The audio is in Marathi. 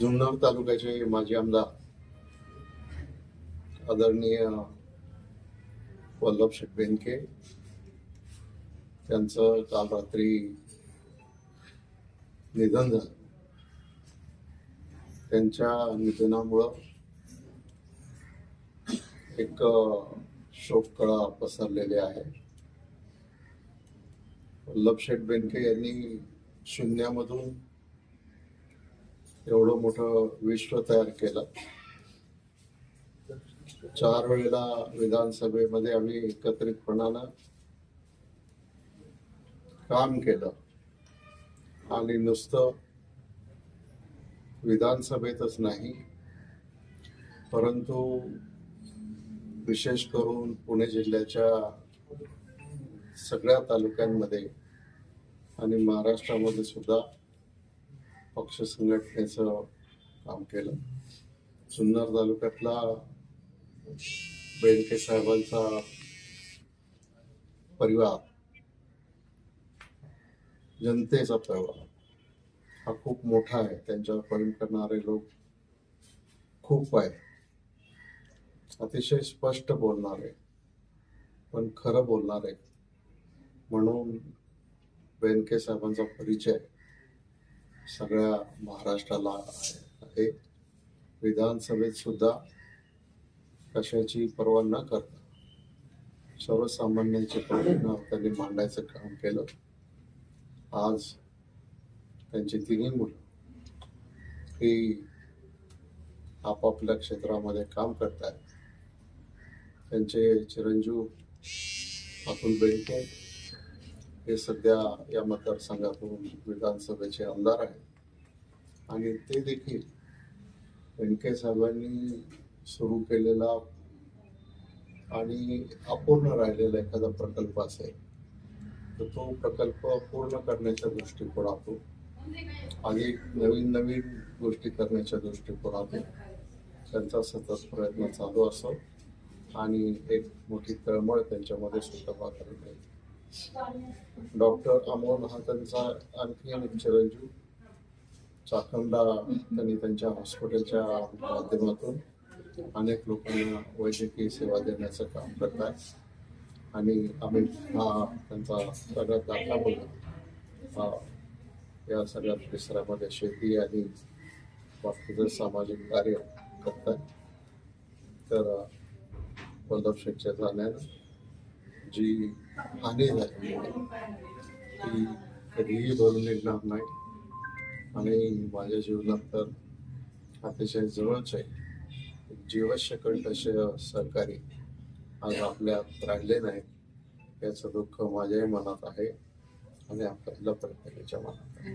जुन्नर तालुक्याचे माजी आमदार आदरणीय वल्लभ शेटबेनके त्यांचं काल रात्री निधन झालं. त्यांच्या निधनामुळं एक शोककळा पसरलेली आहे. वल्लभ शेठ बेनके यांनी शून्यामधून एवढं मोठं विश्व तयार केलं. चार वेळेला विधानसभेमध्ये आम्ही एकत्रितपणानं काम केलं. आणि नुसतं विधानसभेतच नाही परंतु विशेष करून पुणे जिल्ह्याच्या सगळ्या तालुक्यांमध्ये आणि महाराष्ट्रामध्ये सुद्धा पक्ष संघटनेचं काम केलं. जुन्नर तालुक्यातला बेनके साहेबांचा परिवार जनतेचा परिवार हा खूप मोठा आहे. त्यांच्यावर प्रेम करणारे लोक खूप आहेत. अतिशय स्पष्ट बोलणारे पण खरं बोलणारे. म्हणून बेनके साहेबांचा परिचय सगळ्या महाराष्ट्राला आहे. विधानसभेत सुद्धा कशाची पर्वा न करता सर्वसामान्यांचे प्रश्न त्यांनी मांडायचं काम केलं. आज त्यांची तिन्ही मुलं ही आपापल्या क्षेत्रामध्ये काम करत आहेत त्यांचे चिरंजीव अतुल बेंके हे सध्या या मतदारसंघातून विधानसभेचे आमदार आहेत. आणि ते देखील बेनके साहेबांनी सुरू केलेला आणि अपूर्ण राहिलेला एखादा प्रकल्प असेल तर तो प्रकल्प पूर्ण करण्याच्या दृष्टिकोनातून आणि नवीन नवीन गोष्टी करण्याच्या दृष्टिकोनातून त्यांचा सतत प्रयत्न चालू असतो आणि एक मोठी तळमळ त्यांच्यामध्ये सुद्धा करत जाईल डॉक्टर अमोल हा त्यांचा आणखी एक चिरंजीव चाखंडा त्यांनी त्यांच्या हॉस्पिटलच्या माध्यमातून अनेक लोकांना वैद्यकीय सेवा देण्याचं काम करतात आणि आम्ही हा त्यांचा सगळ्यात दाखला बोलला हा या सगळ्या परिसरामध्ये शेती आणि बाकीचं सामाजिक कार्य करतात तर वल्लभ शेठच्या जाण्यानं जी हानी झाली कधीही भरून निघणार नाही आणि माझ्या जीवनात तर अतिशय जवळच आहे जीवशकंठ असे सहकारी आज आपल्यात राहिले नाहीत याचं दुःख माझ्याही मनात आहे आणि आपल्याला प्रत्येकाच्या मनात आहे